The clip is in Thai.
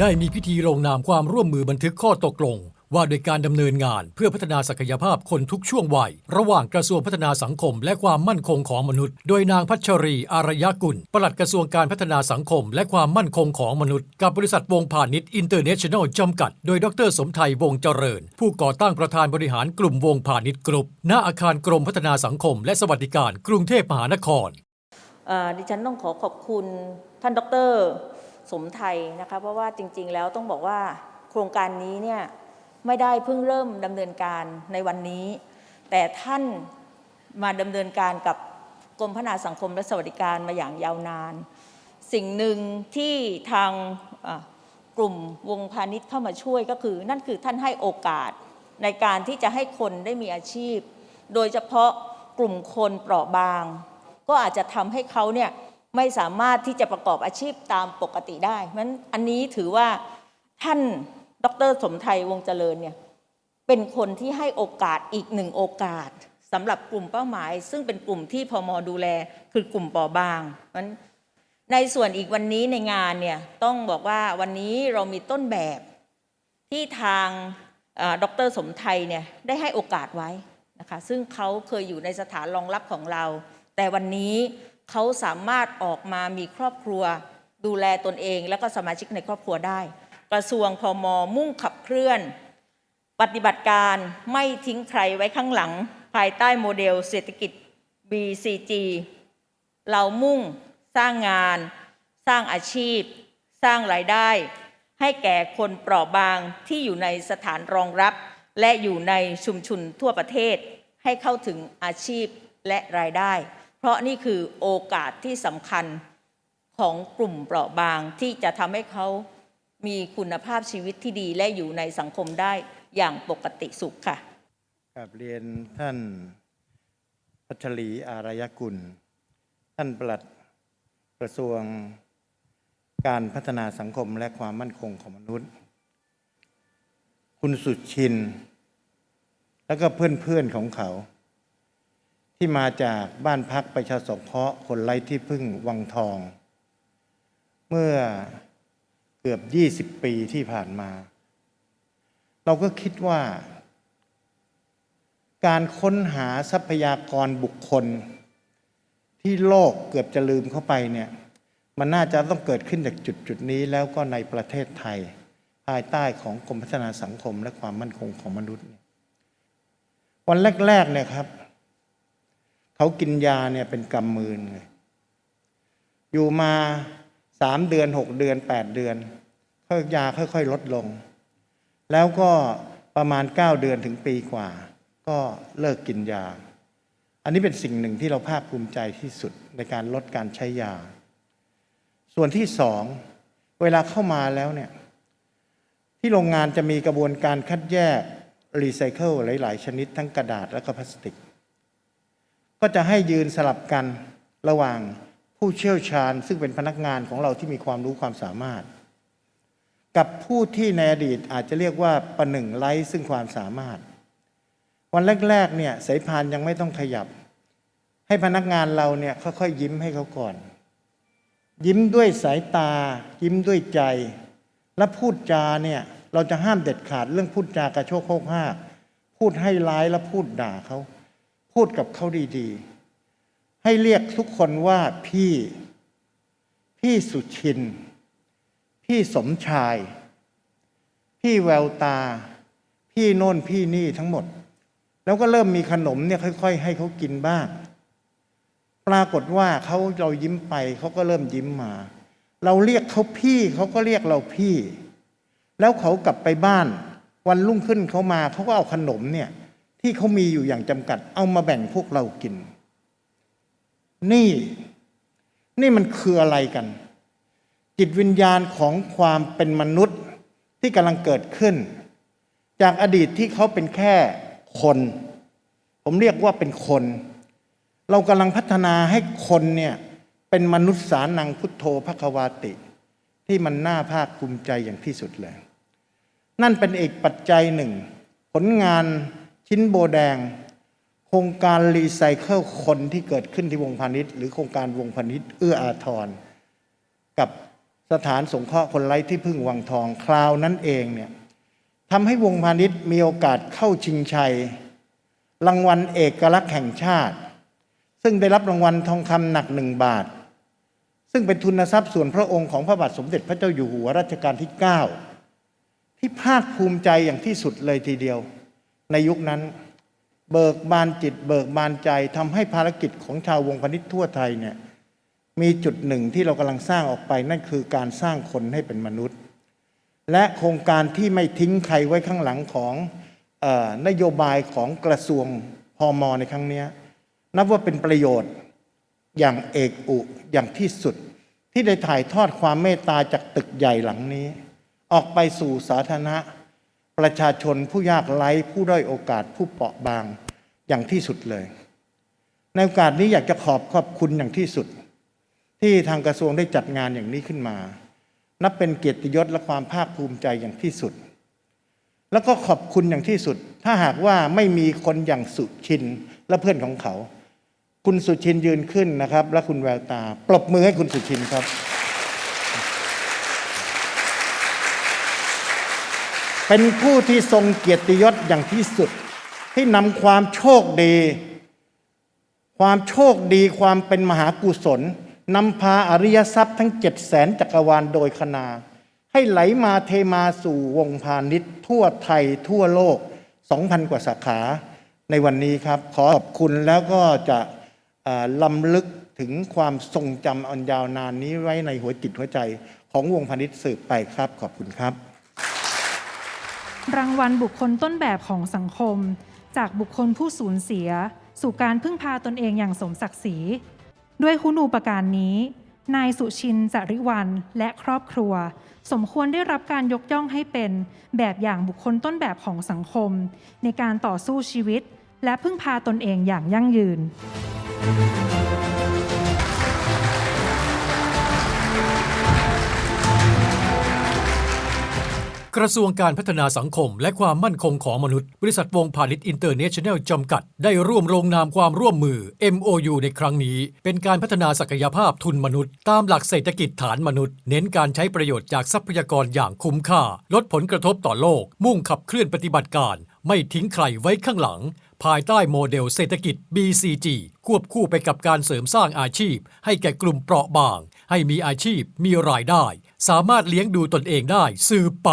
ได้มีพิธีลงนามความร่วมมือบันทึกข้อตกลง ว่าโดยการดำเนินงานเพื่อพัฒนาศักยภาพคนทุกช่วงวัย ระหว่างกระทรวงพัฒนาสังคม และความมั่นคงของมนุษย์ โดยนางพัชรี อารยกุล ปลัดกระทรวงการพัฒนาสังคม และความมั่นคงของมนุษย์ กับบริษัทวงพาณิชย์อินเตอร์เนชั่นแนลจำกัด โดยดรสมไทยวงเจริญ ผู้ก่อตั้งประธานบริหารกลุ่มวงพาณิชย์กรุ๊ปณอาคารกรมพัฒนาสังคม และสวัสดิการ กรุงเทพมหานครอ่อดิฉันต้องขอขอบคุณท่านดร สมไทยนะคะเพราะว่าจริงๆแล้วต้องบอกว่าโครงการนี้เนี่ยไม่ได้เพิ่งเริ่มดำเนินการในวันนี้ แต่ท่านมาดำเนินการกับกรมพัฒนาสังคมและสวัสดิการมาอย่างยาวนาน สิ่งหนึ่งที่ทางกลุ่มวงพาณิชย์เข้ามาช่วยก็คือ นั่นคือท่านให้โอกาสในการที่จะให้คนได้มีอาชีพ โดยเฉพาะกลุ่มคนเปราะบาง ก็อาจจะทำให้เขาเนี่ย ไม่สามารถที่จะประกอบอาชีพตามปกติได้เพราะฉะนั้นอันนี้ถือว่าท่านดรสมไทยวงเจริญเนี่ยเป็นคนที่ให้โอกาสอีกหนึ่งโอกาสสำหรับกลุ่มเป้าหมาย ซึ่งเป็นกลุ่มที่พมดูแลคือกลุ่มปราะบางเพราะฉะนั้นในส่วนอีกวันนี้ในงานเนี่ยต้องบอกว่าวันนี้เรามีต้นแบบที่ทางดรสมไทยเนี่ยได้ให้โอกาสไว้นะคะซึ่งเขาเคยอยู่ในสถานรองรับของเรา แต่วันนี้ เขาสามารถออกมามีครอบครัว ดูแลตนเอง แล้วก็สมาชิกในครอบครัวได้ กระทรวงพมมุ่งขับเคลื่อน ปฏิบัติการไม่ทิ้งใครไว้ข้างหลัง ภายใต้โมเดลเศรษฐกิจ BCG เรามุ่งสร้างงาน สร้างอาชีพ สร้างรายได้ ให้แก่คนเปราะบางที่อยู่ในสถานรองรับ และอยู่ในชุมชนทั่วประเทศ ให้เข้าถึงอาชีพและรายได้ ราะนี่คือโอกาสที่สำคัญของกลุ่มเปราะบางที่จะทำให้เขามีคุณภาพชีวิตที่ดีและอยู่ในสังคมได้อย่างปกติสุขค่ะกับเรียนท่านพัชรีอารยกุล ท่านปลัดกระทรวงการพัฒนาสังคมและความมั่นคงของมนุษย์ คุณสุดชิน แล้วก็เพื่อนๆของเขา ที่มาจากบ้านพักประชาสงเคราะห์คนไร้ที่พึ่งวังทอง เมื่อเกือบ 20 ปีที่ผ่านมา เราก็คิดว่า การค้นหาทรัพยากรบุคคล ที่โลกเกือบจะลืมเข้าไปเนี่ยมันน่าจะต้องเกิดขึ้นจากจุดจุดนี้แล้วก็ในประเทศไทย ภายใต้ของกรมพัฒนาสังคมและความมั่นคงของมนุษย์ วันแรกๆเนี่ยครับ เขากินยาเนี่ยเป็นกำมือเลยอยู่มาสามเดือนหกเดือนแปดเดือนค่อยยาค่อยๆลดลง แล้วก็ประมาณเก้าเดือนถึงปีกว่า ก็เลิกกินยา อันนี้เป็นสิ่งหนึ่งที่เราภาคภูมิใจที่สุดในการลดการใช้ยา ส่วนที่สองเวลาเข้ามาแล้วเนี่ยที่โรงงานจะมีกระบวนการคัดแยกรีไซเคิลหลาย ๆ ชนิดทั้งกระดาษและก็พลาสติก ก็จะให้ยืนสลับกันระหว่างผู้เชี่ยวชาญ ซึ่งเป็นพนักงานของเราที่มีความรู้ความสามารถ กับผู้ที่ในอดีตอาจจะเรียกว่าประหนึ่งไร้ซึ่งความสามารถ วันแรกๆเนี่ยสายพานยังไม่ต้องขยับ ให้พนักงานเราเนี่ยค่อยๆยิ้มให้เขาก่อน ยิ้มด้วยสายตา ยิ้มด้วยใจ และพูดจาเนี่ยเราจะห้ามเด็ดขาดเรื่องพูดจากระโชกโคกห้ากพูดให้ร้ายและพูดด่าเขา พูดกับเขาดีๆ ให้เรียกทุกคนว่าพี่ พี่สุชิน พี่สมชาย พี่แววตา พี่โน่นพี่นี่ทั้งหมด แล้วก็เริ่มมีขนมเนี่ยค่อย ๆ ให้เขากินบ้าง ปรากฏว่าเขาเรายิ้มไปเขาก็เริ่มยิ้มมา เราเรียกเขาพี่เขาก็เรียกเราพี่ แล้วเขากลับไปบ้าน วันรุ่งขึ้นเขามาเขาก็เอาขนมเนี่ย ที่เขามีอยู่อย่างจำกัด เอามาแบ่งพวกเรากิน นี่ นี่มันคืออะไรกัน จิตวิญญาณของความเป็นมนุษย์ที่กำลังเกิดขึ้น จากอดีตที่เขาเป็นแค่คน ผมเรียกว่าเป็นคน เรากำลังพัฒนาให้คนเนี่ยเป็นมนุษย์สานังพุทโธภควาติ ที่มันน่าภาคภูมิใจอย่างที่สุดเลย นั่นเป็นเอกปัจจัยหนึ่ง ผลงาน ชิ้นโบแดง โครงการรีไซเคิลคนที่เกิดขึ้นที่วงพาณิชย์หรือโครงการวงพาณิชย์เอื้ออาทร กับสถานสงเคราะห์คนไร้ที่พึ่งวังทองคราวนั้นเองเนี่ยทำให้วงพาณิชย์มีโอกาสเข้าชิงชัย รางวัลเอกลักษณ์แห่งชาติ ซึ่งได้รับรางวัลทองคำหนักหนึ่งบาท ซึ่งเป็นทุนทรัพย์ส่วนพระองค์ของพระบาทสมเด็จพระเจ้าอยู่หัวรัชกาลที่ 9 ที่ภาคภูมิใจอย่างที่สุดเลยทีเดียว ในยุคนั้น เบิกบานจิต เบิกบานใจทำให้ภารกิจของชาววงพาณิชย์ทั่วไทยเนี่ยมีจุดหนึ่งที่เรากำลังสร้างออกไปนั่นคือการสร้างคนให้เป็นมนุษย์ และโครงการที่ไม่ทิ้งใครไว้ข้างหลังของออนโยบายของกระทรวงพอมในครั้งนี้นับว่าเป็นประโยชน์อย่างเอกอุอย่างที่สุดที่ได้ถ่ายทอดความเมตตาจากตึกใหญ่หลังนี้ ออกไปสู่สาธารณะ ประชาชนผู้ยากไร้ผู้ด้อยโอกาสผู้เปราะบางอย่างที่สุดเลย ในโอกาสนี้อยากจะขอบขอบคุณอย่างที่สุด ที่ทางกระทรวงได้จัดงานอย่างนี้ขึ้นมา นับเป็นเกียรติยศและความภาคภูมิใจอย่างที่สุด แล้วก็ขอบคุณอย่างที่สุด ถ้าหากว่าไม่มีคนอย่างสุชินและเพื่อนของเขา คุณสุชินยืนขึ้นนะครับ และคุณแววตา ปรบมือให้คุณสุชินครับ เป็นผู้ที่ทรงเกียรติยศอย่างที่สุด ที่นำความโชคดี ความโชคดีความเป็นมหากุศลนำพาอริยทรัพย์ทั้งเจ็ดแสนจักรวาลโดยคณา ให้ไหลมาเทมาสู่วงพาณิชย์ ทั่วไทยทั่วโลก 2,000 กว่าสาขาในวันนี้ครับ ขอขอบคุณแล้วก็จะเอ่อลำลึกถึงความทรงจำอันยาวนานนี้ไว้ในหัวจิตหัวใจของวงพาณิชย์สืบไปครับ ขอบคุณครับ รางวัลบุคคลต้นแบบของสังคม จากบุคคลผู้สูญเสีย สู่การพึ่งพาตนเองอย่างสมศักดิ์ศรีด้วยคุณูปการนี้ นายสุชินจริวันและครอบครัว สมควรได้รับการยกย่องให้เป็นแบบอย่างบุคคลต้นแบบของสังคม ในการต่อสู้ชีวิต และพึ่งพาตนเองอย่างยั่งยืน กระทรวงการพัฒนาสังคม และความมั่นคงของมนุษย์ บริษัทวงพาณิชย์อินเตอร์เนชั่นแนลจำกัด ได้ร่วมลงนามความร่วมมือ MOU ในครั้งนี้ เป็นการพัฒนาศักยภาพทุนมนุษย์ ตามหลักเศรษฐกิจฐานมนุษย์ เน้นการใช้ประโยชน์จากทรัพยากรอย่างคุ้มค่า ลดผลกระทบต่อโลก มุ่งขับเคลื่อนปฏิบัติการ ไม่ทิ้งใครไว้ข้างหลัง ภายใต้โมเดลเศรษฐกิจ BCG ควบคู่ไปกับการเสริมสร้างอาชีพ ให้แก่กลุ่มเปราะบาง ให้มีอาชีพมีรายได้ สามารถเลี้ยงดูตนเองได้สืบไป